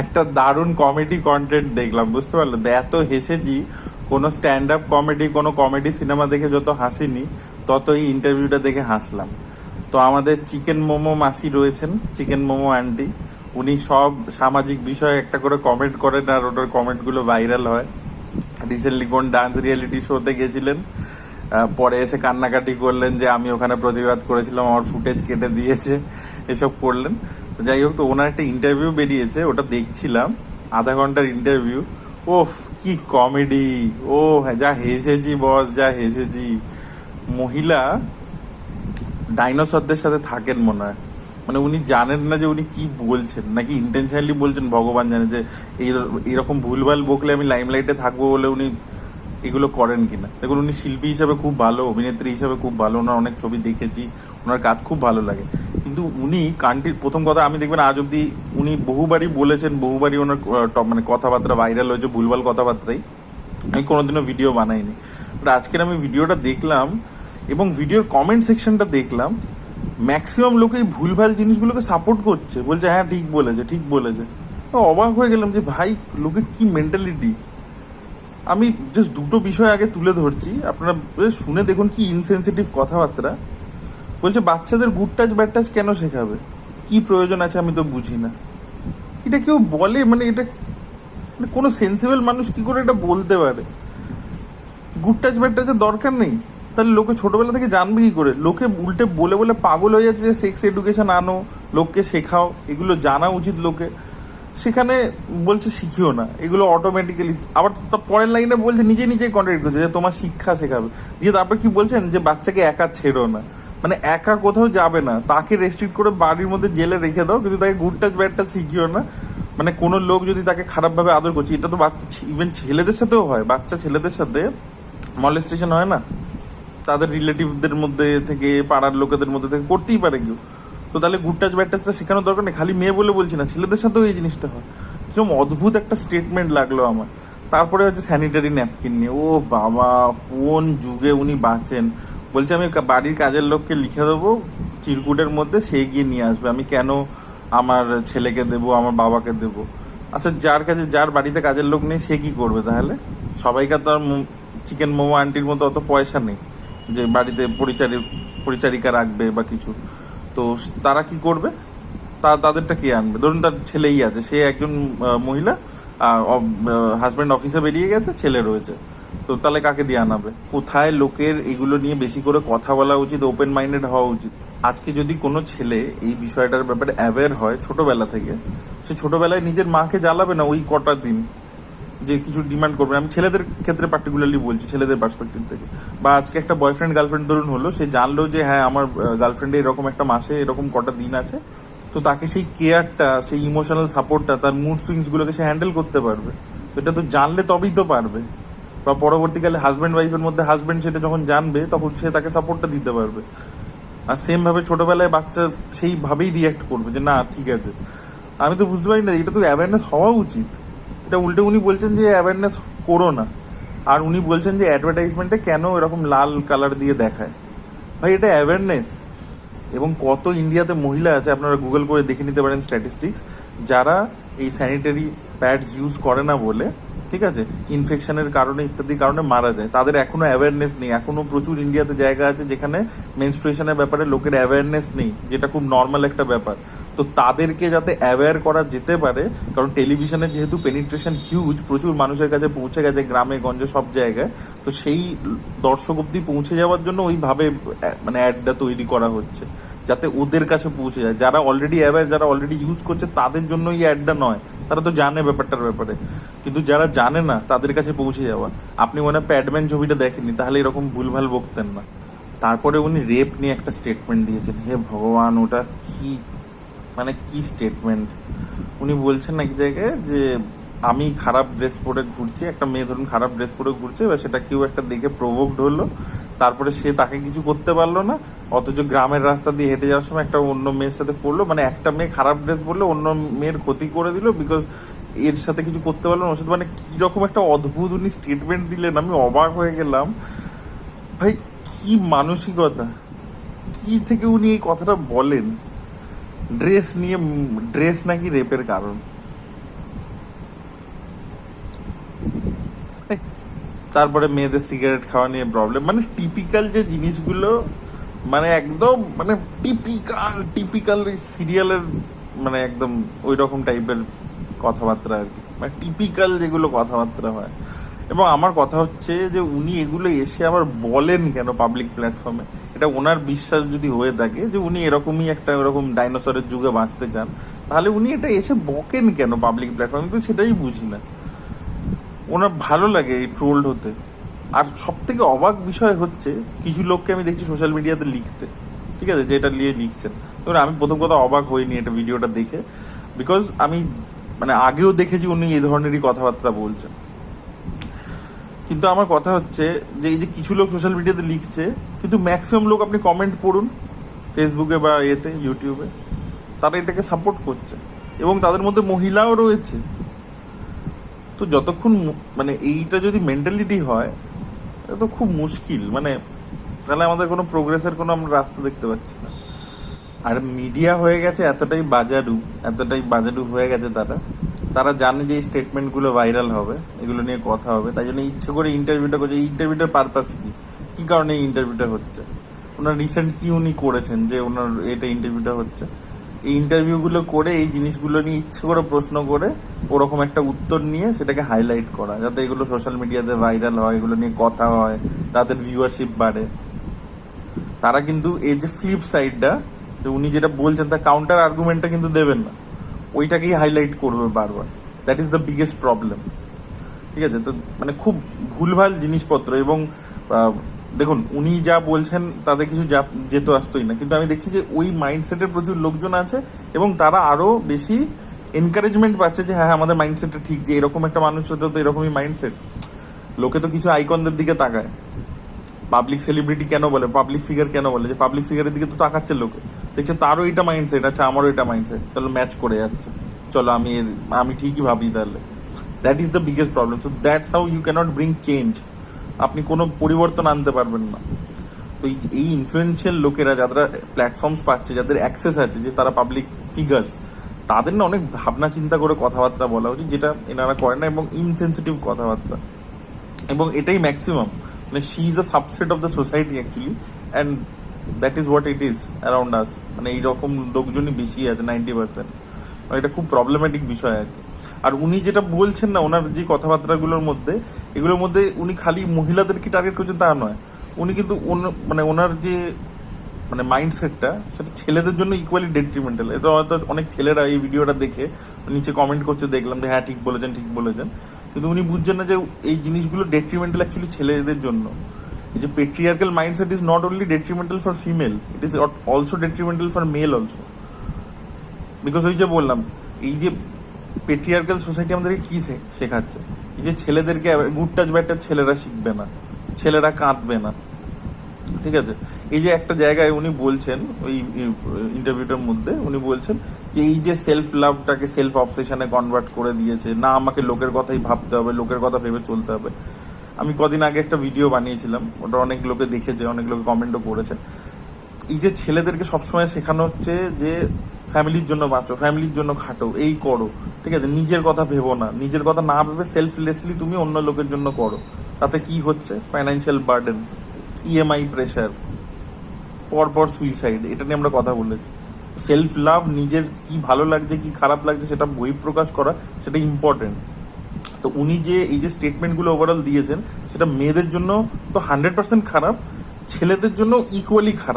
একটা দারুণ comedy content দেখলাম, বুঝতে পারল? এত হেসেছি, কোনো স্ট্যান্ড আপ কমেডি কোনো কমেডি সিনেমা দেখে যত হাসিনি তত এই ইন্টারভিউটা দেখে হাসলাম। তো আমাদের চিকেন মোমো মাসি রয়েছেন, চিকেন মোমো আন্টি উনি সব সামাজিক বিষয়ে একটা করে কমেন্ট করেন আর ওটার কমেন্টগুলো ভাইরাল হয়। রিসেন্টলি কোন ডান্স রিয়েলিটি শোতে গেছিলেন পরে এসে কান্নাকাটি করলেন যে আমি ওখানে প্রতিবাদ করেছিলাম, আমার ফুটেজ কেটে দিয়েছে, এসব করলেন। যাই হোক, তো ওনার একটা ইন্টারভিউ বেরিয়েছে, ওটা দেখছিলাম, আধা ঘণ্টার ইন্টারভিউ ওফ, কি কমেডি ও, যা হেসেছি বস যা হেসেছি। মহিলা ডাইনোসরদের সাথে থাকেন মনে হয়। মানে উনি জানেন না যে উনি কি বলছেন, নাকি ইন্টেনশনালি বলছেন, ভগবান জানে যে এই এরকম ভুলভাল বকলে আমি লাইমলাইটে থাকব বলে উনি এগুলো করেন কিনা। দেখুন, উনি শিল্পী হিসাবে খুব ভালো, অভিনেত্রী হিসাবে খুব ভালো, ওনার অনেক ছবি দেখেছি, ওনার কাজ খুব ভালো লাগে। কিন্তু উনি কান্ট্রির প্রথম কথা আমি দেখবেন আজ অব্দি উনি বহুবারই বলেছেন, বহুবারই ওনার মানে কথাবার্তা ভাইরাল হয়েছে, ভুলভাল কথাবার্তাই। আমি কোনোদিনও ভিডিও বানাইনি। বাট আজকের আমি ভিডিওটা দেখলাম এবং ভিডিওর কমেন্ট সেকশনটা দেখলাম ম্যাক্সিমাম লোক এই ভুলভাল জিনিসগুলোকে সাপোর্ট করছে। বলছে হ্যাঁ ঠিক বলেছে ঠিক বলেছে। অবাক হয়ে গেলাম যে, ভাই লোকের কি মেন্টালিটি আমি জাস্ট দুটো বিষয় আগে তুলে ধরছি। আপনারা শুনে দেখুন কি ইনসেনসিটিভ কথাবার্তা। বলছে, বাচ্চাদের গুড টাচ ব্যাড টাচ কেন শেখাবে? কি প্রয়োজন আছে আমি তো বুঝি না। এটা কেউ বলে মানে এটা মানে কোনো সেন্সিবল মানুষ কি করে এটা বলতে পারে? গুড টাচ ব্যাড টাচের দরকার নেই। তাহলে লোকে ছোটবেলা থেকে জানবে কি করে? লোকে উল্টে বলে বলে পাগল হয়ে যাচ্ছে যে সেক্স এডুকেশন আনো, লোককে শেখাও, এগুলো জানা উচিত লোকে। সেখানে বলছে, শিখিও না। এগুলো অটোমেটিক্যালি আবার পরের লাইনে বলছে, নিজে নিজেই কন্ট্রাক্ট করছে যে তোমার শিক্ষা শেখাবে। দিয়ে তারপর কি বলছেন? যে বাচ্চাকে একা ছেড়ো না। মানে একা কোথাও যাবে না। তাকে রেস্ট্রিক্ট করে বাড়ির মধ্যে জেলে রেখে দাও, কিন্তু তাকে গুড টাচ ব্যাড টাচ শিখিও না। মানে কোনো লোক যদি তাকে খারাপভাবে আদর করছে, এটা তো ইভেন ছেলেদের সাথেও হয়, বাচ্চা ছেলেদের সাথে মলেস্টেশন হয় না। তাদের রিলেটিভদের মধ্যে থেকে, পাড়ার লোকেদের মধ্যে থেকে, করতেই পারে কেউ। তো তাহলে গুড টাচ ব্যাড টাচটা শেখানোর দরকার নেই, খালি মেয়ে বলে বলছি না, ছেলেদের সাথেও এই জিনিসটা হয়। কীরকম অদ্ভুত একটা স্টেটমেন্ট লাগল আমার। তারপরে হচ্ছে স্যানিটারি ন্যাপকিন নিয়ে, ও বাবা, কোন যুগে উনি বাঁচেন? বলছে, আমি বাড়ির কাজের লোককে লিখে দেবো, চিরকুটের মধ্যে সে গিয়ে নিয়ে আসবে। আমি কেন আমার ছেলেকে দেবো, আমার বাবাকে দেবো? আচ্ছা যার কাছে, যার বাড়িতে কাজের লোক নেই, সে কি করবে তাহলে? সবাইকার তো আর চিকেন মোমো আন্টির মতো অত পয়সা নেই যে বাড়িতে পরিচারি পরিচারিকা রাখবে বা কিছু। তো তারা কি করবে? তা, তাদেরটা কে আনবে? ধরুন তার ছেলেই আছে, সে একজন মহিলা হাজব্যান্ড অফিসে বেরিয়ে গেছে, ছেলে রয়েছে। তো তাহলে কাকে দিয়ে আনাবে? কোথায় লোকের এগুলো নিয়ে বেশি করে কথা বলা উচিত ওপেন মাইন্ডেড হওয়া উচিত? আজকে যদি কোনো ছেলে এই বিষয়টার ব্যাপারে অ্যাওয়্যার হয় ছোটবেলা থেকে, সে ছোটবেলায় নিজের মাকে জ্বালাবে না ওই কটা দিন যে কিছু ডিমান্ড করবে? আমি ছেলেদের ক্ষেত্রে পার্টিকুলারলি বলছি, ছেলেদের পার্সপেক্টিভ থেকে। বা আজকে একটা বয়ফ্রেন্ড গার্লফ্রেন্ড ধরুন হলো, সে জানলো যে হ্যাঁ আমার গার্লফ্রেন্ডে এরকম একটা মাসে এরকম কটা দিন আছে, তো তাকে সেই কেয়ারটা সেই ইমোশনাল সাপোর্টটা তার মুড সুইংসগুলোকে সে হ্যান্ডেল করতে পারবে। তো এটা তো জানলে তবেই তো পারবে। বা পরবর্তীকালে হাজব্যান্ড ওয়াইফের মধ্যে হাজব্যান্ড সেটা যখন জানবে, তখন সে তাকে সাপোর্টটা দিতে পারবে। আর সেম ভাবে ছোটবেলায় বাচ্চা সেইভাবেই রিয়াক্ট করবে যে, না, ঠিক আছে। আমি তো বুঝতে পারি না, এটা তো অ্যাওয়ারনেস হওয়া উচিত। এটা উল্টে উনি বলছেন যে অ্যাওয়ারনেস করো না। আর উনি বলছেন যে অ্যাডভার্টাইজমেন্টে কেন এরকম লাল কালার দিয়ে দেখায়? ভাই, এটা অ্যাওয়ারনেস এবং কত ইন্ডিয়াতে মহিলা আছে, আপনারা গুগল করে দেখে নিতে পারেন স্ট্যাটিস্টিক্স যারা এই স্যানিটারি প্যাডস ইউজ করে না বলে ঠিক আছে? ইনফেকশনের কারণে, ইত্যাদির কারণে মারা যায়। তাদের এখনও অ্যাওয়ারনেস নেই। এখনও প্রচুর ইন্ডিয়াতে জায়গা আছে যেখানে মেনস্ট্রুয়েশনের ব্যাপারে লোকের অ্যাওয়ারনেস নেই, যেটা খুব নর্মাল একটা ব্যাপার। তো তাদেরকে যাতে অ্যাওয়্যার করা যেতে পারে, কারণ টেলিভিশনের যেহেতু পেনিট্রেশন হিউজ প্রচুর মানুষের কাছে পৌঁছে গেছে গ্রামে, গঞ্জে, সব জায়গায়। তো সেই দর্শক অব্দি পৌঁছে যাওয়ার জন্য ওইভাবে মানে অ্যাডটা তৈরি করা হচ্ছে, যাতে ওদের কাছে পৌঁছে যায়। যারা অলরেডি অ্যাওয়্যার যারা অলরেডি ইউজ করছে, তাদের জন্য এই অ্যাডটা নয়। তারা তো জানে ব্যাপারটার ব্যাপারে। কিন্তু যারা জানে না, তাদের কাছে পৌঁছে যাওয়া। আপনি মনে হয় প্যাডম্যান ছবিটা দেখেননি, তাহলে এরকম ভুলভাল বকতেন না। তারপরে উনি রেপ নিয়ে একটা স্টেটমেন্ট দিয়েছেন, হে ভগবান, ওটা কি মানে কি স্টেটমেন্ট উনি বলছেন এক জায়গায় যে, আমি খারাপ ড্রেস পরে ঘুরছি, একটা মেয়ে ধরুন খারাপ ড্রেস পরে ঘুরছে, এবার সেটা কেউ একটা দেখে প্রভোকড হলো তারপরে সে তাকে কিছু করতে পারল না, অথচ গ্রামের রাস্তা দিয়ে হেঁটে যাওয়ার সময় একটা অন্য মেয়ের সাথে পড়ল মানে একটা মেয়ে খারাপ ড্রেস পরলে অন্য মেয়ের ক্ষতি করে দিল বিকজ এর সাথে কিছু করতে পারল না। ওর মানে কীরকম একটা অদ্ভুত উনি স্টেটমেন্ট দিলেন, আমি অবাক হয়ে গেলাম। ভাই, কি মানসিকতা। কি থেকে উনি এই কথাটা বলেন? ড্রেস নিয়ে, ড্রেস নাকি রেপের কারণ। তারপরে মেয়েদের সিগারেট খাওয়া নিয়ে প্রবলেম মানে টিপিক্যাল যে জিনিসগুলো মানে একদম মানে টিপিক্যাল টিপিক্যাল সিরিয়ালের মানে একদম ওই রকম টাইপের কথাবার্তা আর কি। মানে টিপিক্যাল যেগুলো কথাবার্তা হয়। এবং আমার কথা হচ্ছে যে উনি এগুলো এসে আবার বলেন কেন পাবলিক প্ল্যাটফর্মে এটা ওনার বিশ্বাস যদি হয়ে থাকে যে উনি এরকমই একটা এরকম ডাইনোসরের যুগে বাঁচতে চান, তাহলে উনি এটা এসে বকেন কেন পাবলিক প্ল্যাটফর্মে তো সেটাই বুঝি না। ওনার ভালো লাগে এই ট্রোলড হতে। আর সব থেকে অবাক বিষয় হচ্ছে, কিছু লোককে আমি দেখছি সোশ্যাল মিডিয়াতে লিখতে। ঠিক আছে? যেটা নিয়ে লিখছেন। এবার আমি প্রথম কথা অবাক হইনি এটা ভিডিওটা দেখে। বিকজ আমি মানে আগেও দেখেছি উনি এই ধরনেরই কথাবার্তা বলছেন। কিন্তু আমার কথা হচ্ছে যে, এই যে কিছু লোক সোশ্যাল মিডিয়াতে লিখছে, কিন্তু ম্যাক্সিমাম লোক আপনি কমেন্ট পড়ুন ফেসবুকে বা এতে ইউটিউবে তারা এটাকে সাপোর্ট করছে। এবং তাদের মধ্যে মহিলাও রয়েছে। তো যতক্ষণ মানে এইটা যদি মেন্টালিটি হয়, এটা তো খুব মুশকিল। মানে তাহলে আমাদের কোনো প্রোগ্রেসের কোনো আমরা রাস্তা দেখতে পাচ্ছি না। আর মিডিয়া হয়ে গেছে এতটাই বাজারু এতটাই বাজারু হয়ে গেছে তারা। তারা জানে যে এই স্টেটমেন্টগুলো ভাইরাল হবে, এগুলো নিয়ে কথা হবে। তাই জন্য ইচ্ছে করে ইন্টারভিউটা করছে। এই ইন্টারভিউটার পারপাস কি? কি কারণে এই ইন্টারভিউটা হচ্ছে? ওনার রিসেন্ট কি উনি করেছেন যে ওনার এটা ইন্টারভিউটা হচ্ছে? এই ইন্টারভিউগুলো করে, এই জিনিসগুলো নিয়ে ইচ্ছে করে প্রশ্ন করে, ওরকম একটা উত্তর নিয়ে সেটাকে হাইলাইট করা, যাতে এগুলো সোশ্যাল মিডিয়াতে ভাইরাল হয়, এগুলো নিয়ে কথা হয়, তাদের ভিউয়ারশিপ বাড়ে। তারা কিন্তু এই যে ফ্লিপ সাইডটা যে উনি যেটা বলছেন, তার কাউন্টার আর্গুমেন্টটা কিন্তু দেবেন না। ওইটাকেই হাইলাইট করবে বারবার। That is the biggest problem ঠিক আছে? তো মানে খুব ভুলভাল জিনিসপত্র এবং দেখুন, উনি যা বলছেন, তাতে কিছু যা যেত আসতোই না। কিন্তু আমি দেখছি যে ওই মাইন্ডসেটের প্রচুর লোকজন আছে এবং তারা আরও বেশি এনকারেজমেন্ট পাচ্ছে যে হ্যাঁ আমাদের মাইন্ডসেটটা ঠিক যে, এরকম একটা মানুষ হতে তো এরকমই মাইন্ডসেট লোকে তো কিছু আইকনদের দিকে তাকায়। পাবলিক সেলিব্রিটি কেন বলে? পাবলিক ফিগার কেন বলে? যে পাবলিক ফিগারের দিকে তো তাকাচ্ছে লোকে। দেখছে তারও এটা মাইন্ডসেট আছে আমারও এটা মাইন্ডসেট তাহলে ম্যাচ করে যাচ্ছে। চলো, আমি আমি ঠিকই ভাবি তাহলে। That is the biggest problem so that's how you can't bring change আপনি কোনো পরিবর্তন আনতে পারবেন না। তো এই ইনফ্লুয়েন্সিয়াল লোকেরা যারা প্ল্যাটফর্মস পাচ্ছে, যাদের অ্যাক্সেস আছে, যে তারা পাবলিক ফিগার্স তাদের না অনেক ভাবনা চিন্তা করে কথাবার্তা বলা উচিত, যেটা এনারা করে না, এবং ইনসেন্সিটিভ কথাবার্তা। এবং এটাই ম্যাক্সিমাম মানে she is a subset of the society actually and that is what it is around us মানে এইরকম লোকজনই বেশি আছে নাইনটি পার্সেন্ট এটা খুব প্রবলেমেটিক বিষয় আর কি। আর উনি যেটা বলছেন না, ওনার যে কথাবার্তাগুলোর মধ্যে, এগুলোর মধ্যে উনি খালি মহিলাদেরকে টার্গেট করছেন তা নয়। উনি কিন্তু মানে ওনার যে মানে মাইন্ডসেটটা সেটা ছেলেদের জন্য ইকুয়ালি ডেট্রিমেন্টাল এটা হয়তো অনেক ছেলেরা এই ভিডিওটা দেখে নিচে কমেন্ট করছে, দেখলাম যে হ্যাঁ ঠিক বলেছেন ঠিক বলেছেন। কিন্তু উনি বুঝছেন না যে এই জিনিসগুলো ডেট্রিমেন্টাল অ্যাকচুয়ালি ছেলেদের জন্য। এই যে patriarchal mindset is not only detrimental for female it is also detrimental for male also because ওই যে বললাম, এই যে পেট্রিয়ার্কাল সোসাইটি আমাদেরকে কি শেখাচ্ছে? এই যে ছেলেদেরকে গুড টাচ ব্যাড টাচ ছেলেরা শিখবে না। ছেলেরা কাঁদবে না। ঠিক আছে? এই যে একটা জায়গায় উনি বলছেন, ওই ইন্টারভিউটার মধ্যে উনি বলছেন যে এই যে সেলফ লাভটাকে সেলফ অবসেশনে কনভার্ট করে দিয়েছে, না আমাকে লোকের কথাই ভাবতে হবে, লোকের কথা ভেবে চলতে হবে। আমি কদিন আগে একটা ভিডিও বানিয়েছিলাম, ওটা অনেক লোকে দেখেছে, অনেক লোকে কমেন্টও করেছে। এই যে ছেলেদেরকে সবসময় শেখানো হচ্ছে যে ফ্যামিলির জন্য বাঁচো ফ্যামিলির জন্য খাটো, এই করো, ঠিক আছে? নিজের কথা ভেবো না, নিজের কথা না ভেবে সেলফলেসলি তুমি অন্য লোকের জন্য করো, তাতে কি হচ্ছে? ফাইন্যান্সিয়াল বার্ডেন ইএমআই প্রেশার পরপর সুইসাইড এটা নিয়ে আমরা কথা বলেছি। সেলফ লাভ নিজের কি ভালো লাগছে, কি খারাপ লাগছে, সেটা বই প্রকাশ করা, সেটা ইম্পর্টেন্ট তো উনি যে, এই যে স্টেটমেন্টগুলো ওভারঅল দিয়েছেন, সেটা মেয়েদের জন্য তো হান্ড্রেড পার্সেন্ট খারাপ, ছেলেদের জন্য ইকুয়ালি খারাপ।